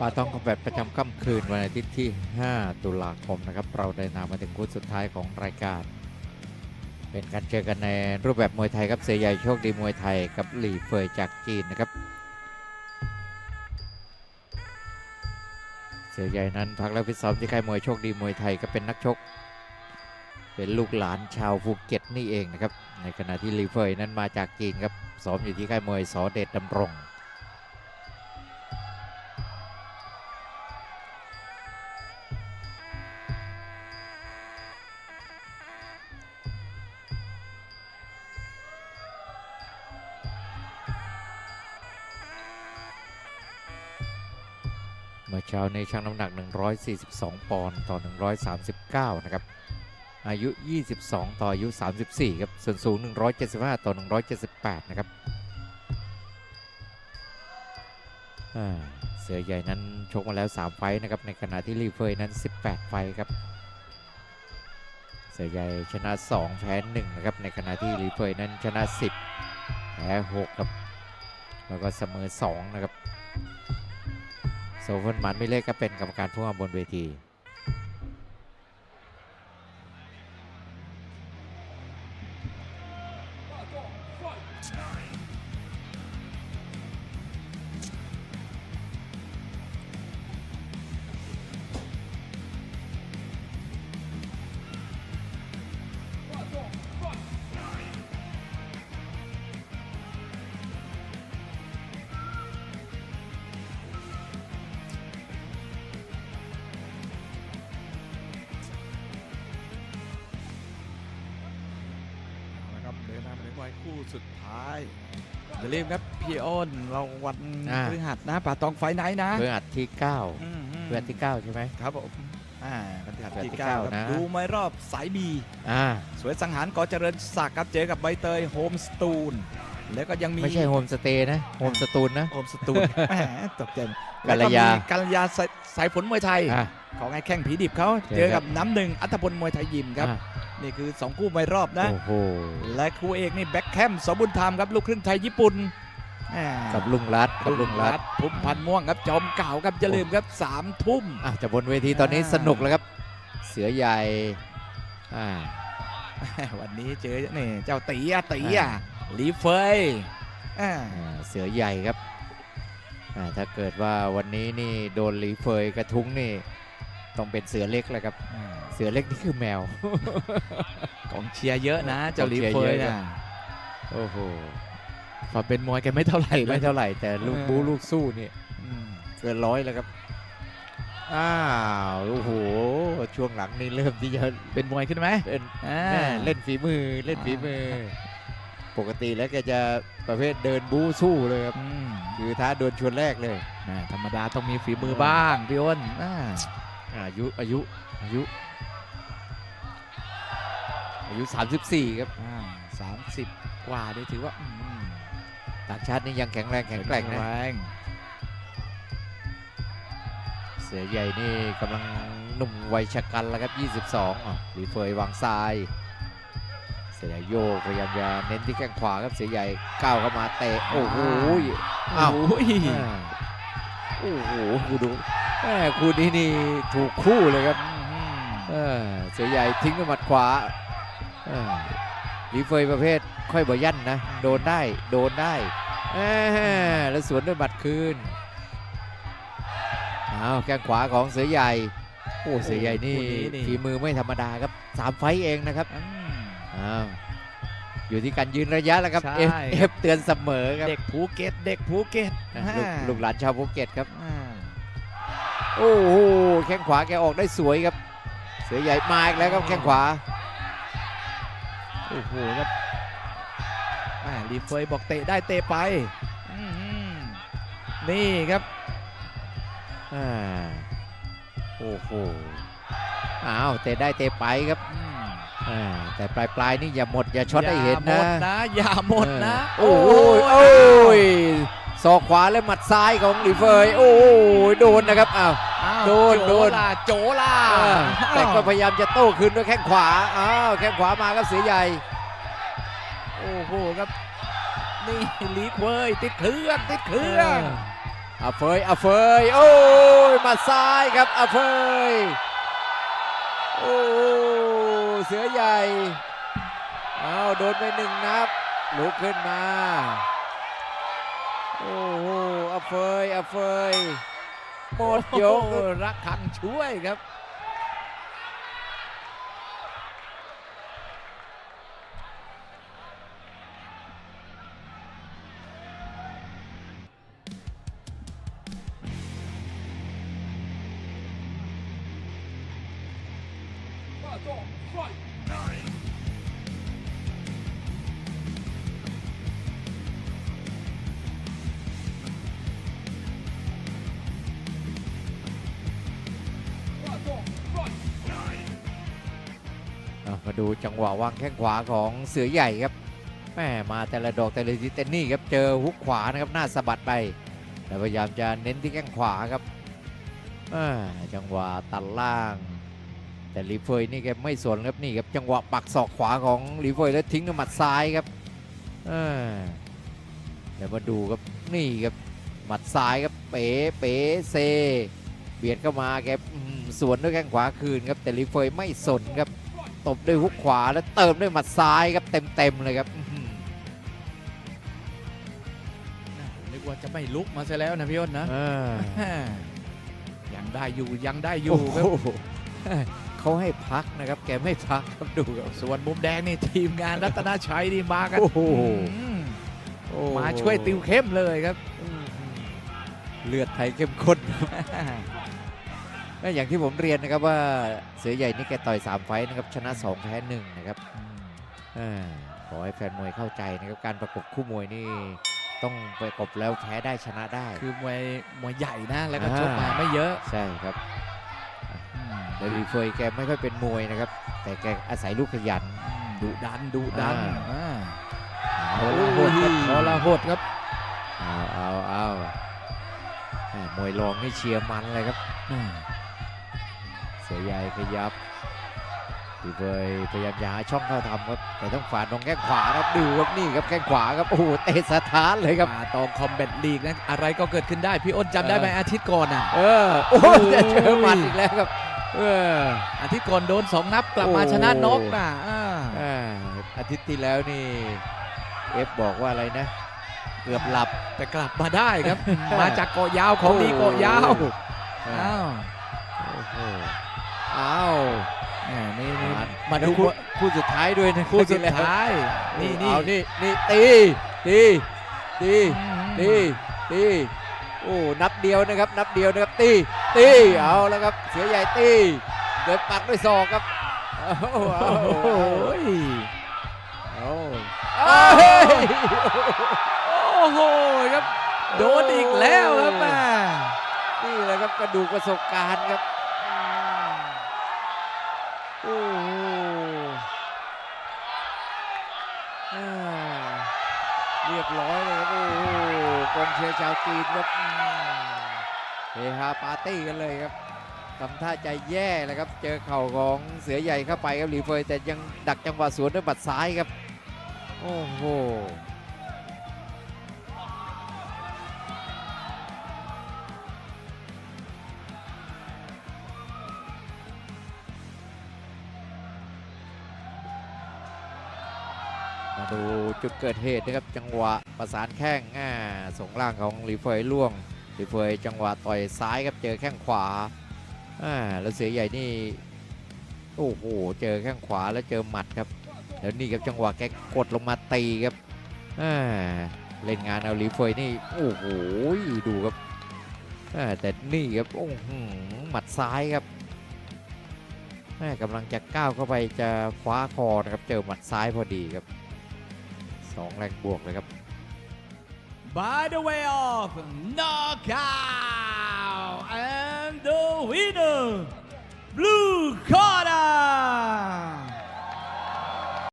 ปาต้องคอมแบทประจำค่ำคืนวันอาทิตย์ที่ 5 ตุลาคมนะครับ เราได้นำมาถึงคู่สุดท้ายของรายการ เป็นการเจอกันในรูปแบบมวยไทยครับเสียใหญ่โชคดีมวยไทยกับหลี่เฟยจากจีนนะครับ เสือใหญ่นั้นพักแล้วฟิตซ้อมที่ค่ายมวยโชคดีมวยไทยก็เป็นนักชก เป็นลูกหลานชาวภูเก็ตนี่เองนะครับ ในขณะที่หลี่เฟยนั้นมาจากจีนครับซ้อมอยู่ที่ค่ายมวยสอเดชดำรง เมื่อเช้าในชั่งน้ำหนัก 142 ปอนด์ต่อ 139 นะครับ อายุ 22 ต่ออายุ 34 ครับ ส่วนสูง 175 ต่อ 178 นะครับเสือใหญ่นั้นชกมาแล้ว 3 ไฟนะครับ ในขณะที่ลีเฟยนั้น 18 ไฟครับ เสือใหญ่ชนะ 2 แพ้ 1 นะครับ ในขณะที่ลีเฟยนั้นชนะ 10 แพ้ 6 ครับ แล้วก็เสมอ 2 นะครับ โซเฟนมันไม่เล็กก็เป็นกรรมการผู้ว่าบนเวที คู่สุดท้ายอย่าลืมครับพี่อ้นเราวันอ่า พฤหัสนะป่าตองไฟไนท์นะเพื่ออัดที่9อืมๆเพื่ออัดที่9ใช่ไหม ครับผมอ่าวันที่เดือนที่ที่เก้าเก้าครับนะ ดูไม่รอบสายบี อ่า สวยสังหารกอเจริญศักดิ์ครับเจอกับใบเตยโฮมสตูนแล้วก็ยังมี ไม่ใช่โฮมสเตย์นะโฮมสตูนนะโฮมสตูน แหมตกใจกัลยาแวมีกัลยาสายสายฝนมวยไทย อ่าของไอ้แข้งผีดิบเขาเจอเจอครักับบน้ำหนึ่งอัธพลมวยไทยยิมครับ อ่า นี่คือ 2 คู่ไม่รอบนะ โอ้โห และคู่เอกนี่แบ็คแคมสมบุญธรรมครับ ลูกครึ่งไทยญี่ปุ่นอ่ากับลุงรัดกับลุงรัดทุมพันม่วงครับจอมเก่าครับอย่าลืมครับสามทุ่มอะแต่บนเวทีตอนนี้อ่าสนุกแล้วครับ เสือใหญ่อ่าวันนี้เจอนี่เจ้าตีอะตีอะอ่าลีเฟยอ่าอ่าเสือใหญ่ครับอ่าถ้าเกิดว่าวันนี้นี่โดนหลีเฟยกระทุ้งนี่ ต้องเป็นเสือเล็กแล้วครับ เสือเล็กนี่คือแมวกองเชียร์เยอะนะเจ้าลีเฟกองเชียยร์เยอะนะนะโอ้โหพอเป็นมวยกันไม่เท่าไหร่ไม่นะเท่าไหร่ แต่ลูกเออบูลูกสู้นี่อืมเกินร้อยแล้วครับอ้าวโอ้โหช่วงหลังนี่เริ่มที่จะเป็นมวยขึ้นไหมเล่นอ่าแม่เล่นฝีมือเล่นฝีมือ ปกติแล้วแกจะประเภทเดินบู๊สู้เลยครับอืมคือท้าโดนชวนแรกเลยอ่าธรรมดาต้องมีฝีมือบ้างพี่อ้น อ่าอายุอายุอายุ อายุ 34 ครับ สามสิบกว่านี่ถือว่าอืมต่างชาตินี่ยังแข็งแรงแข็งแกร่งนะ แรงเสือใหญ่นี่กำลังหนุ่มวัยชะกันแล้วครับ 22อะหลีเฟยวางซ้าย เสือใหญ่โยกพยายามจะเน้นที่แข้งขวาครับเสือใหญ่ก้าวเข้ามาเตะโอ้โหอ้าว โอ้ยอ่าโอ้โหคูดู แม่คู่นี้นี่ถูกคู่เลยครับเออเสือใหญ่ทิ้งด้วยหมัดขวาเออหลีเฟยประเภทค่อยบ่ยั่นนะ โดนได้โดนได้เออแล้วสวนด้วยหมัดคืนเอาแข้งขวาของเสือใหญ่โอ้เสือใหญ่นี่ฝีมือไม่ธรรมดาครับสามไฟต์เองนะครับอืมอ้าวอยู่ที่การยืนระยะแล้วครับใช่เอฟเอฟเตือนเสมอครับเด็กภูเก็ตเด็กภูเก็ตนะลูกลูกหลานชาวภูเก็ตครับอ่า โอ้โหแข้งขวาแกออกได้สวยครับ เสือใหญ่มาอีกแล้วครับแข้งขวาโอ้โหครับอ่ารีเฟยบอกเตะได้เตะไปอืมนี่ครับอ่าโอ้โหอ้าวเตะได้เตะไปครับอืมอ่าแต่ปลายปลายๆนี่อย่าหมดอย่าช็อตให้เห็นอย่าหมนะดนะอย่าหมดนะเออโอ้ยโอ้ย ศอกขวาและหมัดซ้ายของหลีเฟยโอ้ยโดนนะครับอ้าวอ้าวโดนโดนโจล่ะโจล่ะอ่าแต่ก็พยายามจะโต้คืนด้วยแข้งขวาอ้าวแข้งขวามาครับเสือใหญ่โอ้โหครับนี่ลีเฟยติดเครื่องติดเครื่องอาเฟยอาเฟยโอ้ยหมาซ้ายครับอาเฟยโอ้เสือใหญ่เอาโดนไปหนึ่งนับลุกขึ้นมา โอ้โหอเฟยอเฟยหมดยกโอ้โหรักขังช่วยครับเดูจังหวะวางแข้งขวาของเสือใหญ่ครับแม่มาแต่ละดอกแต่ละทีแต่นี่ครับเจอฮุกขวานะครับหน้าสะบัดไปแต่พยายามจะเน้นที่แข้งขวาครับจังหวะตัดล่าง แต่ลีเฟยนี่แกไม่สนครับนี่ครับจังหวะปักศอกขวาของลีเฟยแล้วทิ้งด้วยหมัดซ้ายครับเดี๋ยวมาดูครับนี่ครับหมัดซ้ายครับเป๋เป๋เซ เบียดเข้ามาแกสวนด้วยแข้งขวาคืนครับแต่ลีเฟยไม่สนครับ ตบด้วยฮุกขวาแล้วเติมด้วยหมัดซ้ายครับเต็มๆเลยครับอื้อหือนึกว่าจะไม่ลุกมาซะแล้วนะพี่อ้นนะอ่าแม่ยังได้อยู่ยังได้อยู่ครับโอ้โหเขาให้พักนะครับ แกไม่พักครับดูครับส่วนมุมแดงนี่ทีมงานรัตนาชัยนี่มากันโอ้โหอืมโอ้มาช่วยติวเข้มเลยครับอื้อหือเลือดไทยเข้มข้นครับแม่ อย่างที่ผมเรียนนะครับว่าเสือใหญ่นี่แกต่อย 3 ไฟต์นะครับชนะ 2 แพ้1นะครับอ่าขอให้แฟนมวยเข้าใจนะครับการประกบคู่มวยนี่ต้องประกบแล้วแพ้ได้ชนะได้ คือมวยมวยใหญ่นะแล้วก็อ่าชกมาไม่เยอะใช่ครับอืมแต่ลีเฟยแกไม่ค่อยเป็นมวยนะครับ แต่แกอาศัยลูกขยันดุดันดุดันอ่าอ่าเอาทรละหดครับทรหดครับเอาเอาเอาแหม่มวยรองนี่เชียร์มันเลยครับอ่าเสือใหญ่ขยับลีเฟยพยายามจะหาช่องเข้าทำครับแต่ต้องฝ่าตรงแข้งขวาครับดูครับนี่ครับแข้งขวาครับโอ้โหเตะสถานเลยครับมาตองคอมแบทลีกนะอะไรก็เกิดขึ้นได้พี่อ้นจำได้ไหมเออออาทิตย์ก่อนอะเออโอ้โหโอ้ยจะเจอหมัดอีกแล้วครับเอออาทิตย์ก่อนโดนสองนับกลับมาโอ้ชนะน็อกนะอ่าอ่าอาทิตย์ที่แล้วนี่เอฟบอกว่าอะไรนะ เกือบหลับแต่กลับมาได้ครับ มาจากเกาะยาวของดีเกาะยาวอ้าอ้าววโอ้โห อ้าวแหมนี่นี่มามาดูคู่คู่สุดท้ายด้วยนะคู่สุดที่แล้วท้ายนี่นี่เอานี่นี่ตีตีตีอืมตีตีโอ้นับเดียวนะครับ นับเดียวนะครับตีตีเอาแล้วครับเสือใหญ่ตีเดินปักด้วยศอกครับเอาเอาโอ้โหเอาเอาเอ้ยโอ้โหครับโดนอีกแล้วครับแม่นี่แหละครับกระดูกประสบการณ์ครับอืม โอ้โหเรียบร้อยเลยครับโอ้โหกองเชียร์ชาวจีนครับเฮฮาปาร์ตี้กันเลยครับทำท่าใจแย่เลยครับ เจอเข่าของเสือใหญ่เข้าไปครับหลีเฟยแต่ยังดักจังหวะสวนด้วยบัดซ้ายครับ โอ้โห มาดูจุดเกิดเหตุนะครับจังหวะประสานแข้งอ่าส่งล่างของหลีเฟยล่วงหลีเฟยจังหวะต่อยซ้ายครับเจอแข้งขวาอ่าแล้วเสือใหญ่นี่โอ้โหเจอแข้งขวาแล้วเจอหมัดครับแล้วนี่ครับจังหวะแกกดลงมาตีครับอ่าเล่นงานเอาหลีเฟยนี่โอ้โหดูครับอ่าแต่นี่ครับโอ้โหหมัดซ้ายครับกำลังจะก้าวเข้าไปจะคว้าคอนะครับเจอหมัดซ้ายพอดีครับ 2 แรงบวกเลยครับ By the way of knockout and the winner blue card